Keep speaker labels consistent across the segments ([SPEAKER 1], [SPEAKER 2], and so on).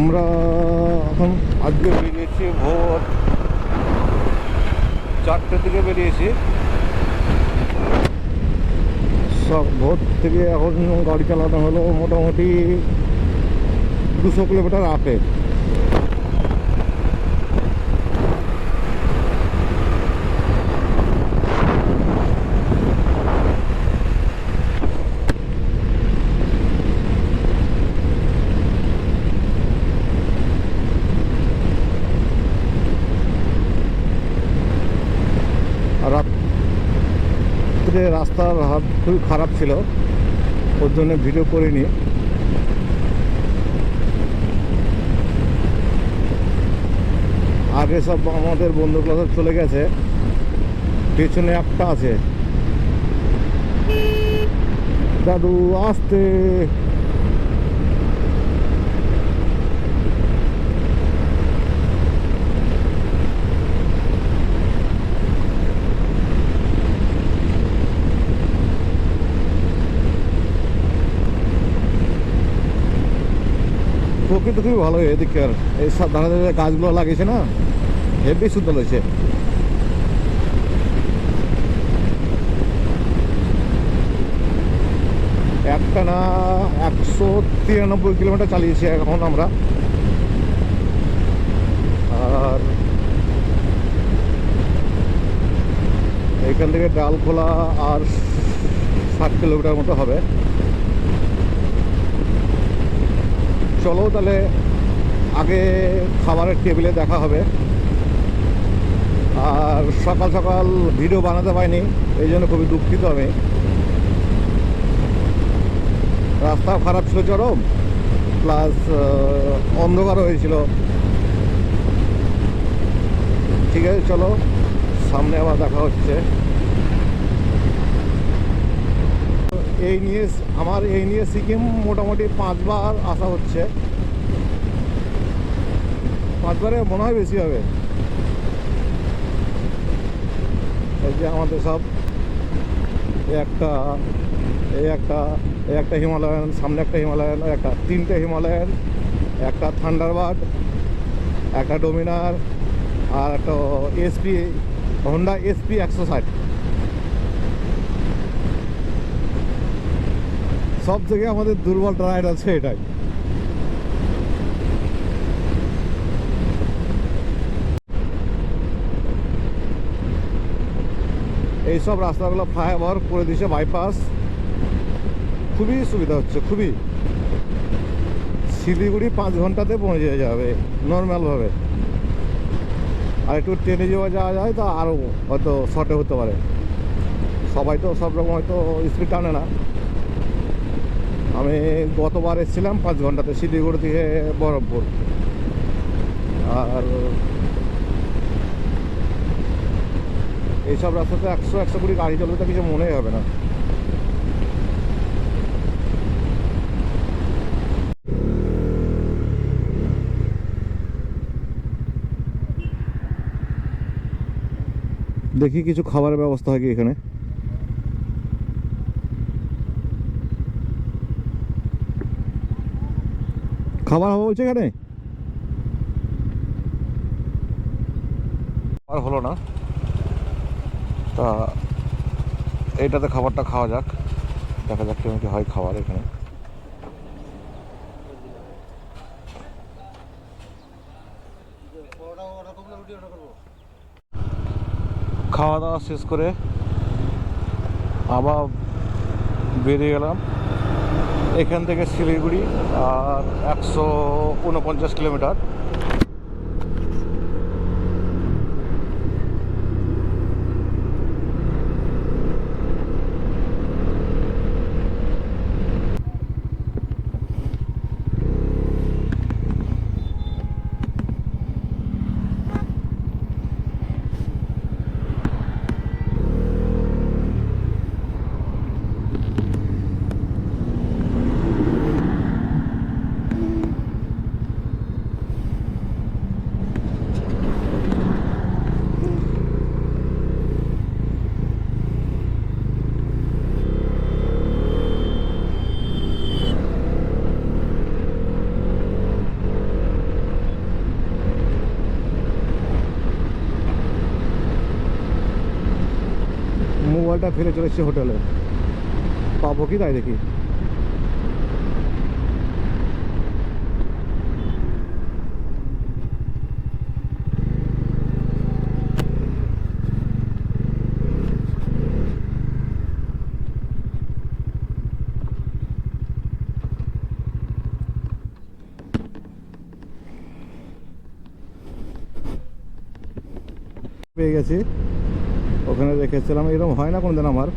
[SPEAKER 1] আমরা এখন আজকে বেরিয়েছি ভোর চারটে থেকে বেরিয়েছি। সব ভোর থেকে এখন গাড়ি চালানো হলো মোটামুটি দুশো কিলোমিটার আপে আর রাত্রে রাস্তার হাত খুবই খারাপ ছিল। ওর জন্য ভিডিও করিনি। আগে সব আমাদের বন্ধুগুলো সব চলে গেছে। পেছনে একটা আছে। দাদু, আসতে। প্রকৃতি খুবই ভালো এদিকের এই সব ধারে ধারে গাছগুলো লাগিয়েছে না হেভি সুন্দর হয়েছে। একটা না একশো তিরানব্বই কিলোমিটার চালিয়েছি এখন আমরা। আর এখান থেকে ডালখোলা আর ষাট কিলোমিটার মতো হবে। চলো তাহলে আগে খাবারের টেবিলে দেখা হবে। আর সকাল সকাল ভিডিও বানাতে পারিনি, এই জন্য খুবই দুঃখিত আমি। রাস্তাও খারাপ ছিল চরম, প্লাস অন্ধকার হয়েছিল। ঠিক আছে, চলো, সামনে আবার দেখা হচ্ছে। এই নিয়ে আমার এই নিয়ে সিকিম মোটামুটি পাঁচবার আসা হচ্ছে। পাঁচবারে মনে হয় বেশি হবে। এই যে আমাদের সব একটা, এই একটা এই একটা হিমালয়ান, সামনে একটা হিমালয়ান একটা, তিনটে হিমালয়ান, একটা থান্ডারবার্ড, একটা ডোমিনার, আর একটা এসপি, হন্ডা এসপি একশো ষাট। সব থেকে আমাদের দুর্বল রাইড আছে এটাই। এইসব রাস্তাগুলো ফ্লাইওভার করে দিয়েছে বাইপাস। খুবই সুবিধা হচ্ছে, খুবই। শিলিগুড়ি পাঁচ ঘন্টাতে পৌঁছে যাবে নর্মালভাবে আর একটু ট্রেনে যাওয়া যাওয়া যায়, তো আরও হয়তো শর্টে হতে পারে। সবাই তো সব রকম হয়তো স্পিড টানে না। আমি গতবার এসেছিলাম পাঁচ ঘন্টাতে শিলিগুড়ি থেকে বরফপুর। আর এইসব রাস্তাতে একশো একশো কুড়ি গাড়ি চলবে তো কিছু মনেই হবে না। দেখি কিছু খাবারের ব্যবস্থা হয় কি এখানে। খাবার হবে বলছে এখানে? আর হলো না। তা এইটাতে খাবারটা খাওয়া যাক। দেখা যাক কেমন কি হয় খাবার এখানে। খাওয়া দাওয়া শেষ করে আবার বেরিয়ে গেলাম। এখান থেকে শিলিগুড়ি আর একশো উনপঞ্চাশ কিলোমিটার। মোবাইলটা ফিরে চলেছে হোটেলে। পাবো কি তাই দেখি পেয়ে গেছি ওখানে রেখেছিলাম এরকম হয় না কোনদিন আমার।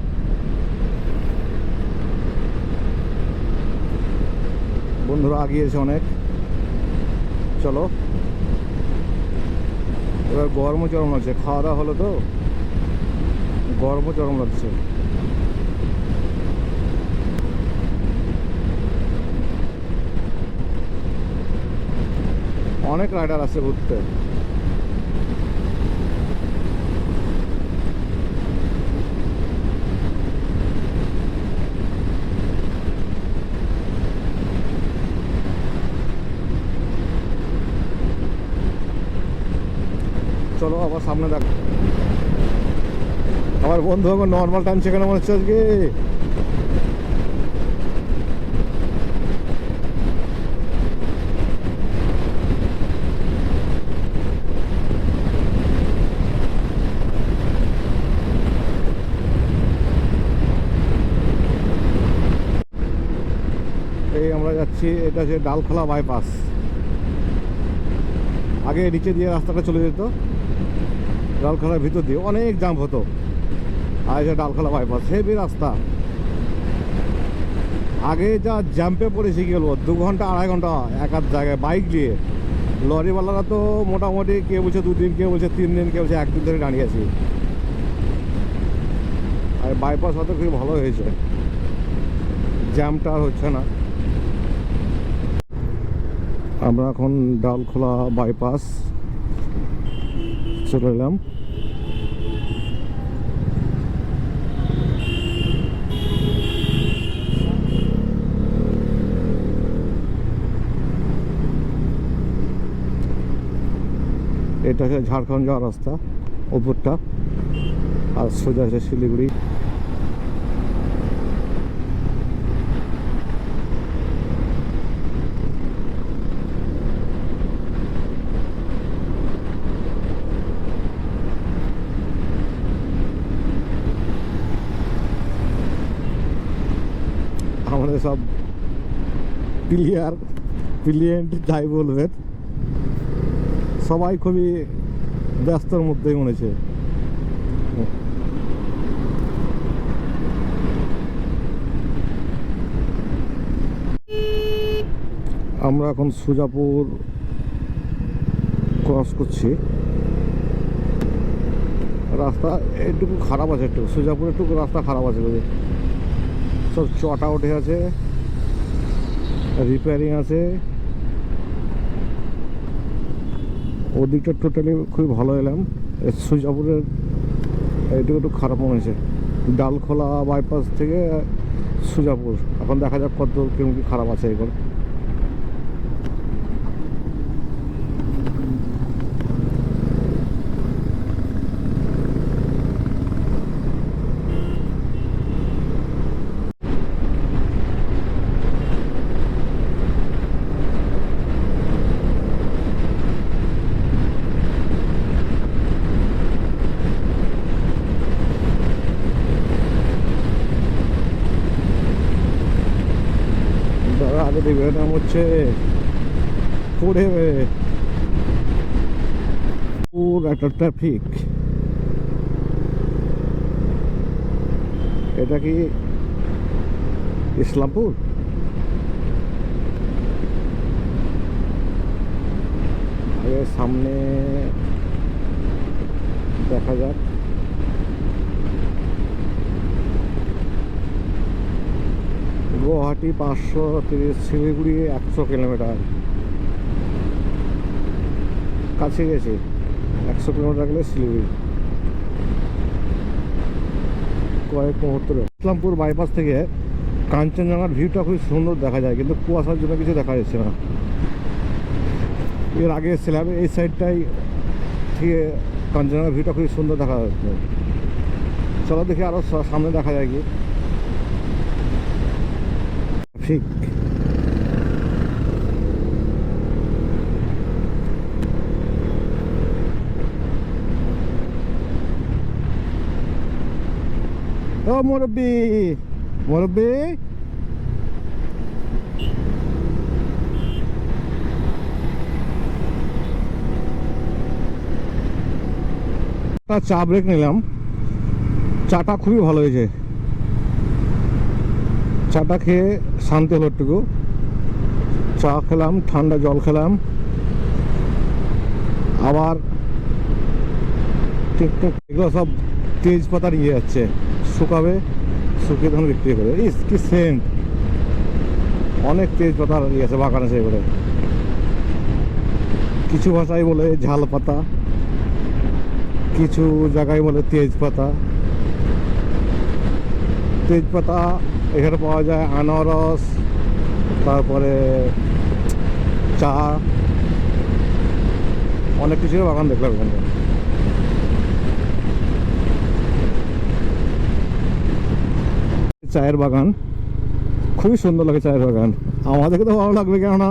[SPEAKER 1] বন্ধুরা আগিয়েছে অনেক। চলো। এবার গরমও চরম লাগছে। খাওয়া দাওয়া হলো তো? গরমও চরম লাগছে। অনেক রাইডার আছে ঘুরতে চলো আবার সামনে দেখ। আমার বন্ধু আমার নর্মাল টাইম সেখানে মনে হচ্ছে আজকে। এই আমরা যাচ্ছি, এটা হচ্ছে ডালখোলা বাইপাস আগে নিচে দিয়ে রাস্তাটা চলে যেত। ডালখোলার ভিতর দিয়ে অনেক জাম হতো। আর এটা ডালখোলা বাইপাস হেভি রাস্তা। আগে যা জ্যাম্পে পড়েছি বলব, দু ঘণ্টা, আড়াই ঘণ্টা এক আধ জায়গায় বাইক দিয়ে। লরিওয়ালারা তো মোটামুটি কে বলছে দুদিন কে বলছে তিন দিন কে বলছে একদিন ধরে দাঁড়িয়ে আছি। আর বাইপাস হয়তো খুবই ভালো হয়েছে। জ্যামটা আর হচ্ছে না। আমরা এখন ডালখোলা বাইপাস চলে এলাম এটা হচ্ছে ঝাড়খণ্ড যাওয়ার রাস্তা ওপরটা। আর সোজা শিলিগুড়ি আমাদের সব প্লেয়ার, প্লিয়েন্ট যাই বলবেন, সবাই খুবই ব্যস্তর মধ্যেই মনে হচ্ছে আমরা এখন সুজাপুর ক্রস করছি। রাস্তা একটু খারাপ আছে একটু, সুজাপুর একটু রাস্তা খারাপ আছে সব চটা উঠে আছে। রিপেয়ারিং আছে। ওদিকটা টোটালি খুবই ভালো এলাম। সুইচ সুজাপুরের এটুকু একটু খারাপ মনে হয়েছে। ডালখোলা বাইপাস থেকে সুজাপুর। এখন দেখা যাক কত কেমন কি খারাপ আছে এগুলো দেখবে নাম হচ্ছে পড়ে পুর একটা ট্রাফিক এটা কি ইসলামপুর? আগে সামনে দেখা যাক। গুয়াহাটি পাঁচশো তিরিশ, শিলিগুড়ি একশো কিলোমিটার। কাছে গেছি, একশো কিলোমিটার গেলে শিলিগুড়ি। কয়েক মুহূর্ত ইসলামপুর বাইপাস থেকে কাঞ্চনজঙ্ঘার ভিউটা খুব সুন্দর দেখা যায়, কিন্তু কুয়াশার জন্য কিছু দেখা যাচ্ছে না। এর আগে এসেছিলাম এই সাইডটাই থেকে কাঞ্চনজঙ্ঘার ভিউটা খুবই সুন্দর দেখা যাচ্ছে। চলো দেখি আরও সামনে দেখা যায় কি। ঠিক। ও মুরব্বী মুরব্বী। চা ব্রেক নিলাম। চাটা খুবই ভালো হয়েছে। চাটা খেয়ে শান্তি হলো একটুকু। চা খেলাম, ঠান্ডা জল খেলাম। আবার এগুলো সব তেজপাতা নিয়ে যাচ্ছে শুকাবে, শুকিয়ে তখন বিক্রি করে। ইস, কি সেন্ট! অনেক তেজপাতা ইয়ে আছে বাগান এগুলো কিছু ভাষায় বলে ঝাল পাতা কিছু জায়গায় বলে তেজপাতা। তেজপাতা এখানে পাওয়া যায় আনারস, তারপরে চা, অনেক কিছুর বাগান দেখলাম এখানে। চায়ের বাগান, খুবই সুন্দর লাগে চায়ের বাগান। আমাদেরকে তো ভালো লাগবে কেননা,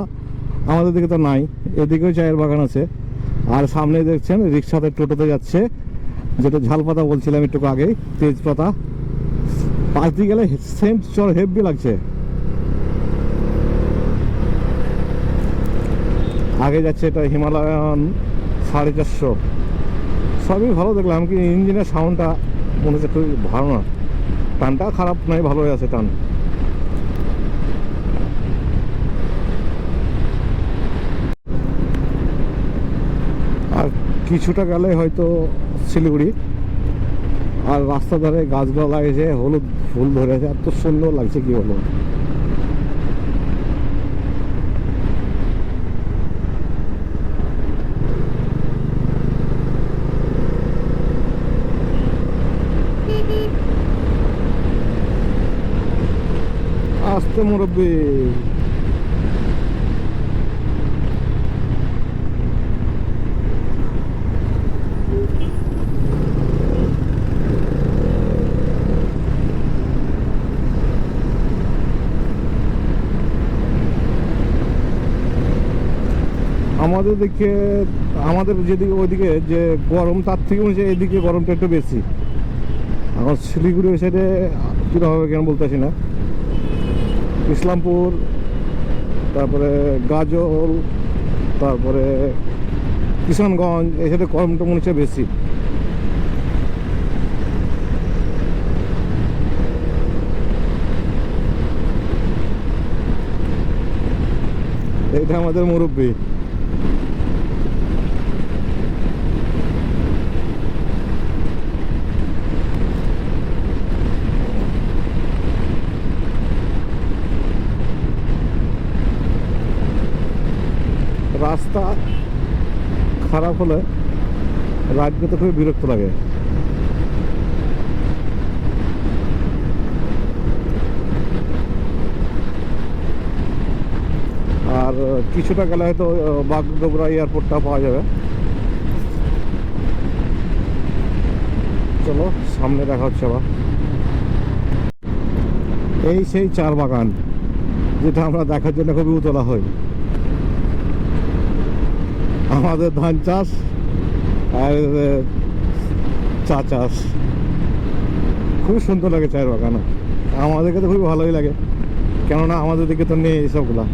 [SPEAKER 1] আমাদের দিকে তো নাই, এদিকেও চায়ের বাগান আছে। আর সামনে দেখছেন, রিক্সাতে টোটোতে যাচ্ছে, যেটা ঝালপাতা বলছিলাম একটু আগেই, তেজপাতা। পাশ দিয়ে গেলে সেন্ট চল হেভি লাগছে। আগে যাচ্ছে এটা হিমালয়ান সাড়ে চারশো। সবই ভালো দেখলাম কি ইঞ্জিনের সাউন্ডটা মনে হচ্ছে খুবই ভালো না। টানটা খারাপ নয়, ভালোই আছে টান। আর কিছুটা গেলে হয়তো শিলিগুড়ি। আর রাস্তা ধারে গাছগুলো লাগিয়েছে হলুদ ফুল ধরেছে, এত সুন্দর লাগছে, কি বলব? আস্তে মুরব্বী। আমাদের দিকে, আমাদের যেদিকে, ওইদিকে যে গরম, তার থেকে মনে এদিকে গরমটা একটু বেশি। এখন শিলিগুড়ি ওই সাইডে হবে কেন বলতেছি না। ইসলামপুর, তারপরে গাজল, তারপরে কিষানগঞ্জ, এই সাইডে গরমটা মনে হচ্ছে বেশি। এটা আমাদের মুরব্বী রাস্তা খারাপ হলে রাইড করতে খুবই বিরক্ত লাগে। আর কিছুটা গেলে হয়তো বাগডোগরা এয়ারপোর্টটা পাওয়া যাবে। চলো, সামনে দেখা হচ্ছে আবার। এই সেই চার বাগান, যেটা আমরা দেখার জন্য খুবই উতলা হই আমাদের ধান চাষ আর চা চাষ। খুব সুন্দর লাগে চায়ের বাগান আমাদেরকে তো খুবই ভালোই লাগে। কেননা আমাদের দিকে তো নেই এসবগুলা।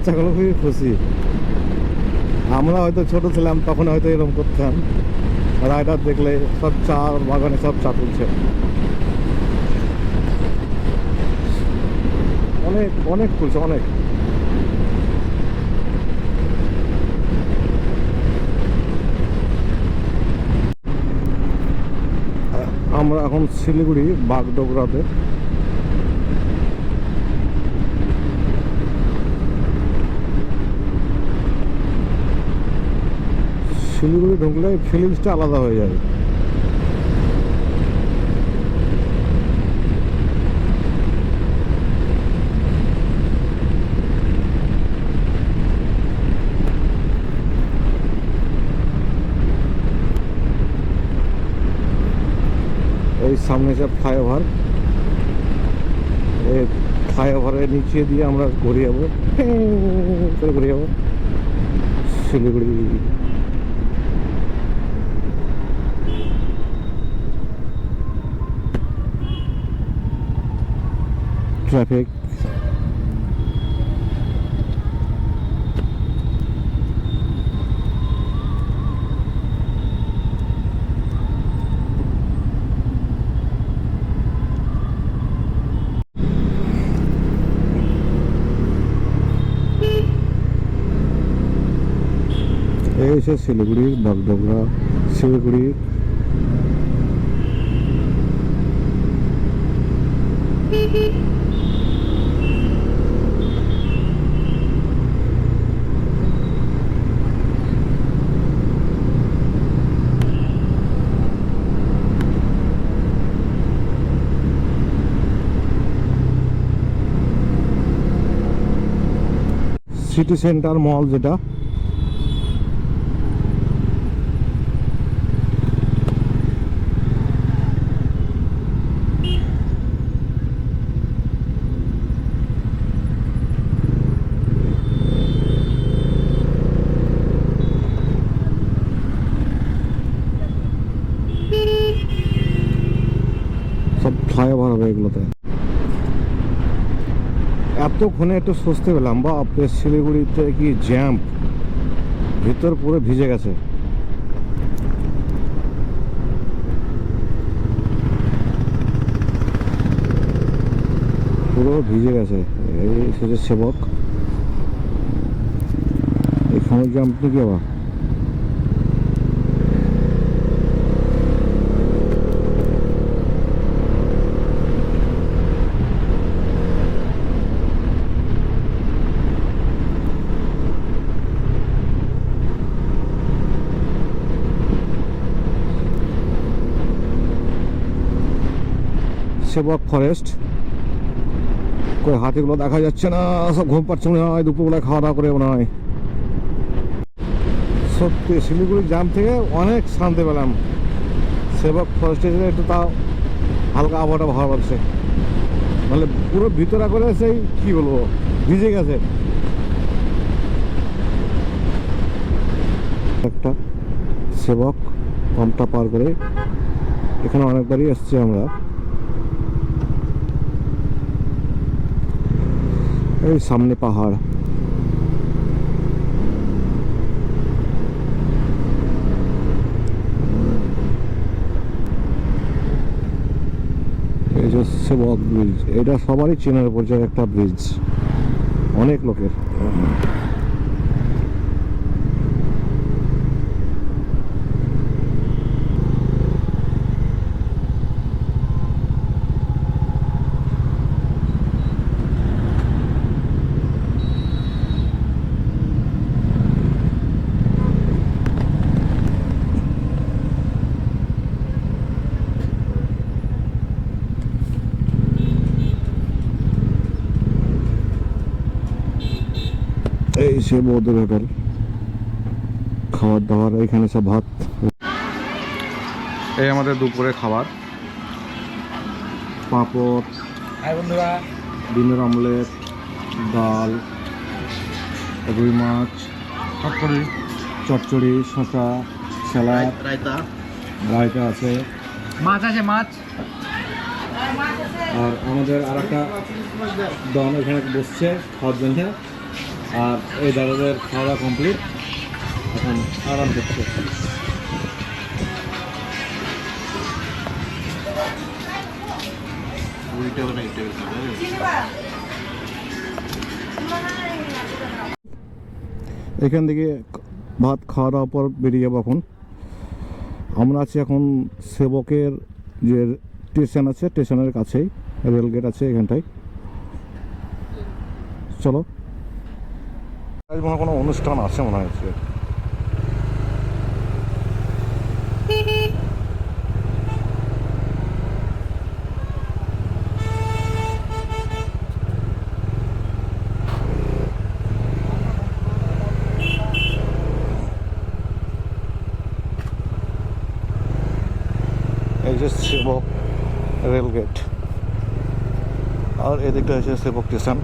[SPEAKER 1] বাচ্চাগুলো খুবই খুশি। আমরা হয়তো ছোট ছিলাম, তখন হয়তো এরকম করতাম। রাইডার দেখলে সব চা বাগানে সব চা তুলছে। অনেক অনেক খুলছে অনেক। আমরা এখন শিলিগুড়ি, বাগডোগরাতে। শিলিগুড়ি ঢুকলে ফিলিংসটা আলাদা হয়ে যাবে। এই সামনে যে ফ্লাইওভার, এই ফ্লাইওভারের নিচে দিয়ে আমরা ঘুরে যাব। ঘুরে যাব। শিলিগুড়ি। ট্রাফিক এই হচ্ছে শিলিগুড়ির বাগডোগরা শিলিগুড়ির সিটি সেন্টার মল যেটা ফ্লাইওভার হবে এগুলোতে এতক্ষণে একটু স্বস্তি পেলাম বা শিলিগুড়িতে কি জ্যাম ভিতর পুরো ভিজে গেছে। পুরো ভিজে গেছে। এই সেবক। এখানে জ্যাম কি আবার? সেবক ফরেস্ট কই, হাতিগুলো দেখা যাচ্ছে না, সব ঘুম পাচ্ছে মনে হয় দুপুরবেলায় খাওয়া দাওয়া করে মনে হয়। সত্যি, শিলিগুড়ি জাম থেকে অনেক শান্তি পেলাম। সেবক ফরেস্টে একটু তাও হালকা আবহাওয়াটা ভালো লাগছে। মানে পুরো ভিতরে করে সেই, কি বলব, ভিজে গেছে। একটা সেবক, পাম্পটা পার করে এখানে অনেকবারই এসছি আমরা। এই সামনে পাহাড়। সেবক ব্রিজ এটা সবারই চেনার পর্যায়ে একটা ব্রিজ অনেক লোকের। এই সে বৌদ্ধ হোটেল খাবার দাবার এখানে সব ভাত। এই আমাদের দুপুরে খাবার। পাঁপড়
[SPEAKER 2] বন্ধুরা।
[SPEAKER 1] ডিমের অমলেট ডাল রুই মাছ
[SPEAKER 2] চটচড়ি
[SPEAKER 1] চচ্চড়ি শসা স্যালাড।
[SPEAKER 2] রায়তা
[SPEAKER 1] রায়তা। আছে।
[SPEAKER 2] মাছ আছে মাছ।
[SPEAKER 1] আর আমাদের আর একটা দম এখানে বসছে খাওয়ার জন্য। আর এই দাদাদের খাওয়া দাওয়া কমপ্লিট এখন আরাম করছে এখান থেকে ভাত খাওয়া দাওয়ার পর বেরিয়ে যাব এখন। আমরা আছি এখন সেবকের যে স্টেশন আছে স্টেশনের কাছেই রেলগেট আছে এখানটায়। চলো। মনে হয় কোনো অনুষ্ঠান আছে মনে হচ্ছে এই যে সেবক রেলগেট আর এদিকটা হচ্ছে সেবক স্টেশন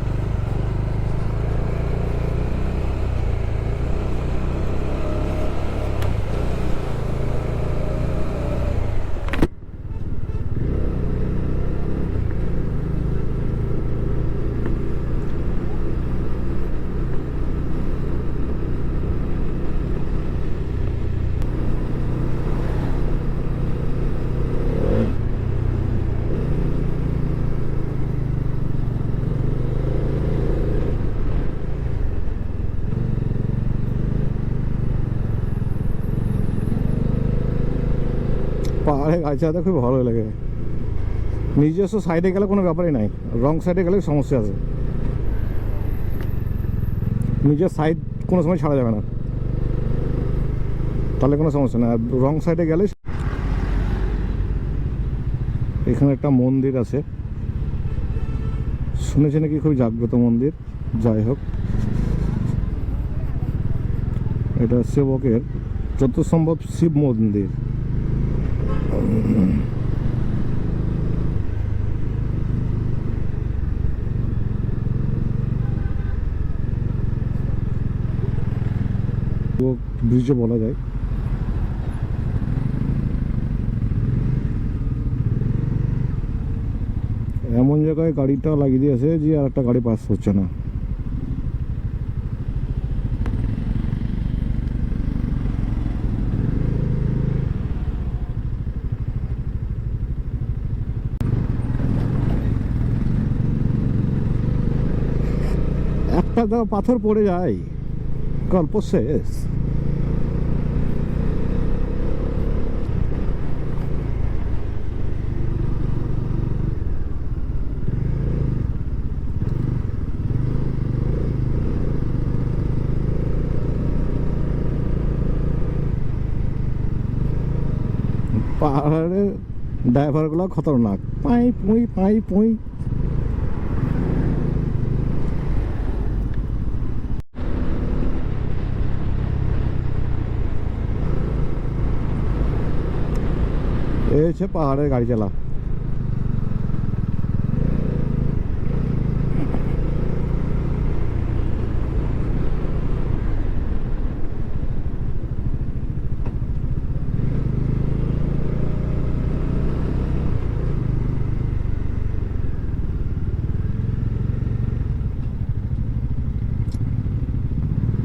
[SPEAKER 1] পাহাড়ে গাছ চালাতে খুব ভালো লাগে। নিজস্ব সাইডে গেলে কোনো ব্যাপারই নাই। রং সাইডে গেলে সমস্যা আছে। নিজের সাইড কোনো সময় ছাড়া যাবে না। তাহলে কোনো সমস্যা না রং সাইডে গেলে এখানে একটা মন্দির আছে। শুনেছি নাকি খুব জাগ্রত মন্দির। যাই হোক। এটা সেবকের চতুর্সম্ভব শিব মন্দির। ব্রিজও বলা যায়। এমন জায়গায় গাড়িটা লাগিয়ে দিয়েছে যে আর একটা গাড়ি পাস হচ্ছে না। দাও পাথর পড়ে যায়। গল্প শেষ। পাহাড়ের ড্রাইভারগুলো খতরনাক। পাই পুঁই পাই পুই। হচ্ছে পাহাড়ের গাড়ি চালা।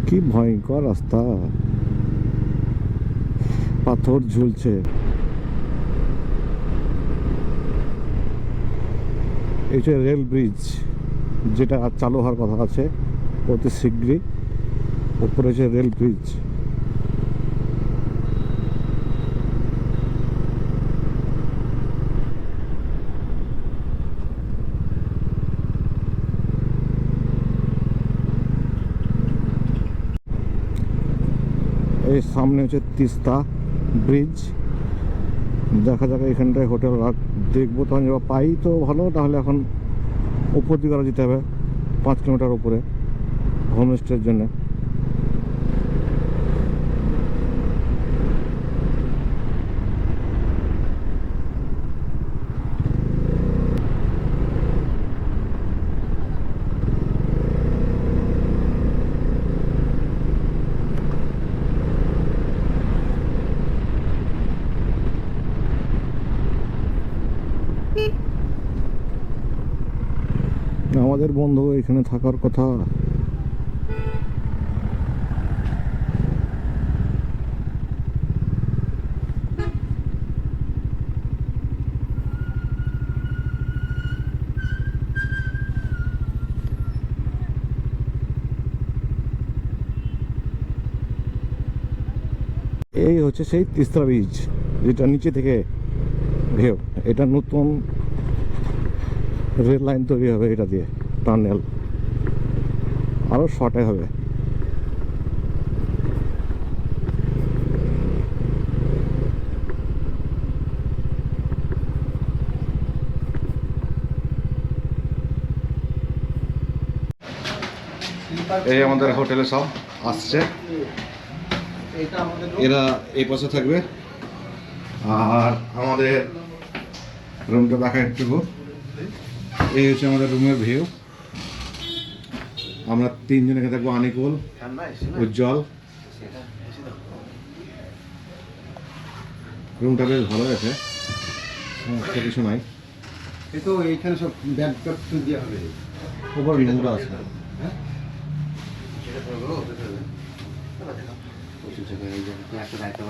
[SPEAKER 1] কি ভয়ঙ্কর রাস্তা। পাথর ঝুলছে। এই যে রেল ব্রিজ যেটা চালু হওয়ার কথা আছে, অতি শীঘ্রই উপরে যে রেল ব্রিজ এই সামনে হচ্ছে তিস্তা ব্রিজ দেখা যাক এখানটায় হোটেল দেখব তখন যখন পাই তো ভালো, তাহলে এখন উপর দিকে আরও যেতে হবে, পাঁচ কিলোমিটার উপরে, হোমস্টের জন্য। তাদের বন্ধু এখানে থাকার কথা। এই হচ্ছে সেই তিস্তা বীজ যেটা নিচে থেকে ঢেউ। এটা নতুন রেল লাইন তৈরি হবে এটা দিয়ে। টানেল। আরও শর্টে হবে। এই আমাদের হোটেলে সব আসছে। এরা এই পাশে থাকবে। আর আমাদের রুমটা দেখা একটু। এই হচ্ছে আমাদের রুমের ভিউ। আমরা তিনজন এখানে থাকব আনিকুল উজ্জ্বল। রুমটা বেশ ভালো আছে সমস্যা কিছু নাই।
[SPEAKER 3] এই তো এইখানে সব ব্যাগ দেওয়া হবে।
[SPEAKER 1] নোংরা আছে।
[SPEAKER 3] একটা